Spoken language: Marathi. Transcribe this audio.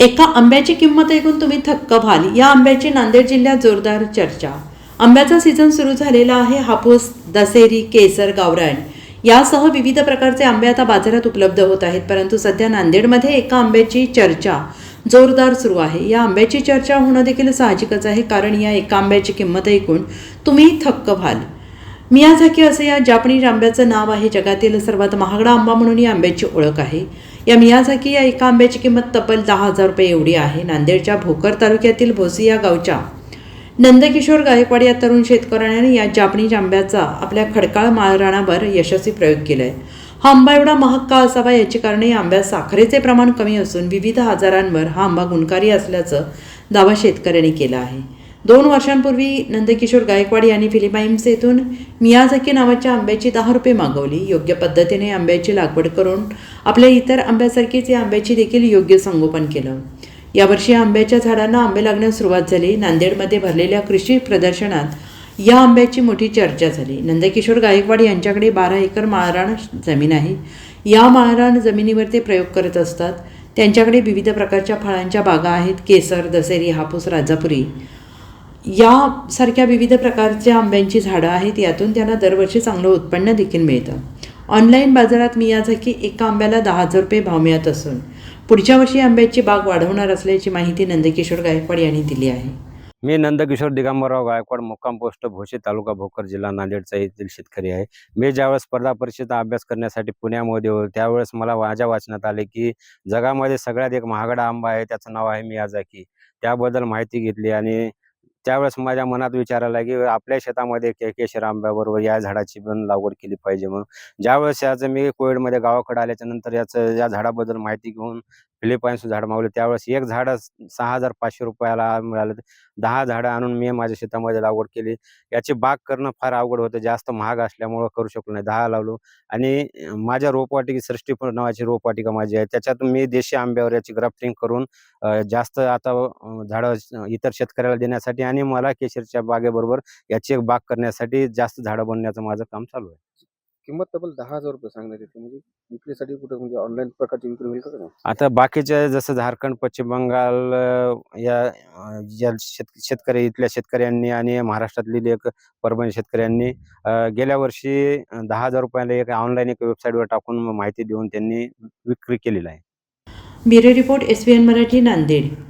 एका आंब्याची किंमत ऐकून तुम्ही थक्क व्हाल. या आंब्याची नांदेड जिल्ह्यात जोरदार चर्चा. आंब्याचा सीझन सुरू झालेला आहे हापूस दसेरी केसर गावरान. यासह विविध प्रकारचे आंबे आता बाजारात उपलब्ध होत आहेत परंतु सध्या नांदेडमध्ये एका आंब्याची चर्चा जोरदार सुरू आहे. या आंब्याची चर्चा होणं देखील साहजिकच आहे कारण या एका आंब्याची किंमत ऐकून तुम्ही थक्क व्हाल. मियाझाकी असं या जापनीज आंब्याचं नाव आहे जगातील सर्वात महागडा आंबा म्हणून या आंब्याची ओळख आहे. या मियाझाकी या एका आंब्याची किंमत तब्बल दहा हजार रुपये एवढी आहे. नांदेडच्या भोकर तालुक्यातील भोसी या गावच्या नंदकिशोर गायकवाड या तरुण शेतकऱ्याने या जापनीज आंब्याचा आपल्या खडकाळ माळराणावर यशस्वी प्रयोग केलाय. हा आंबा एवढा महाग का असावा याची कारणे या आंब्यात साखरेचे प्रमाण कमी असून विविध आजारांवर हा आंबा गुणकारी असल्याचं दावा शेतकऱ्यांनी केला आहे. दोन वर्षांपूर्वी नंदकिशोर गायकवाड यांनी फिलिपाईन्स येथून मियाझाकी नावाच्या आंब्याची दहा रुपये मागवली. योग्य पद्धतीने आंब्याची लागवड करून आपल्या इतर आंब्यासारखीच या आंब्याची देखील योग्य संगोपन केलं. यावर्षी आंब्याच्या झाडांना आंबे लागण्यास सुरुवात झाली. नांदेडमध्ये भरलेल्या कृषी प्रदर्शनात या आंब्याची मोठी चर्चा झाली. नंदकिशोर गायकवाड यांच्याकडे बारा एकर माळराण जमीन आहे. या माळरान जमिनीवर ते प्रयोग करत असतात. त्यांच्याकडे विविध प्रकारच्या फळांच्या बागा आहेत. केसर दसेरी हापूस राजापुरी. यासारख्या विविध प्रकारच्या आंब्यांची झाडं आहेत. यातून त्यांना दरवर्षी चांगलं उत्पन्न देखील मिळतं. ऑनलाईन बाजारात मी यासाठी एका आंब्याला दहा हजार रुपये भाव मिळत असून पुढच्या वर्षी आंब्याची बाग वाढवणार असल्याची माहिती नंदकिशोर गायकवाड यांनी दिली आहे. मी नंदकिशोर दिगंबरराव गायकवाड मुक्काम पोस्ट भोशी तालुका भोकर जिल्हा नांदेडचा येथील शेतकरी आहे. मी ज्यावेळेस स्पर्धा परीक्षेचा अभ्यास करण्यासाठी पुण्यामध्ये होतो त्यावेळेस मला माझ्या वाचनात आले की जगामध्ये सगळ्यात एक महागडा आंबा आहे त्याचं नाव आहे मियाझाकी. त्याबद्दल माहिती घेतली आणि त्यावेळेस माझ्या मनात विचार आला की आपल्या शेतामध्ये के केशर आंब्याबरोबर या झाडाची पण लागवड केली पाहिजे म्हणून. ज्यावेळेस याचं मी कोविडमध्ये गावाकडे आल्याच्यानंतर याचं या झाडाबद्दल माहिती घेऊन फिलिपाईन्स झाड मागवले त्यावेळेस एक झाड सहा हजार पाचशे रुपयाला मिळालं. दहा झाडं आणून मी माझ्या शेतामध्ये लागवड केली. याची बाग करणं फार अवघड होतं. जास्त महाग असल्यामुळं करू शकलो नाही. दहा लावलो. आणि माझ्या रोपवाटिकी सृष्टी नावाची रोपवाटिका माझी आहे. त्याच्यातून मी देशी आंब्यावर याची ग्राफ्टिंग करून जास्त आता झाडं इतर शेतकऱ्याला देण्यासाठी आणि मला केशरच्या बागेबरोबर याची एक बाग करण्यासाठी जास्त झाडं बनण्याचं माझं काम चालू आहे. किंमत तब्बल दहा हजार रुपये सांगण्यात येते. म्हणजे विक्रीसाठी कुठे म्हणजे ऑनलाईन प्रकारची विक्री होईल का नाही? आता बाकीचे जसं झारखंड पश्चिम बंगाल अं, या अं, ज्या शेत शेतकरी इथल्या शेतकऱ्यांनी आणि महाराष्ट्रातली एक परभणी शेतकऱ्यांनी अं, गेल्या वर्षी अं, दहा हजार रुपयाला एक ऑनलाईन एक वेबसाईटवर टाकून माहिती देऊन त्यांनी विक्री केलेली आहे. Bureau report S Marathi Nanded.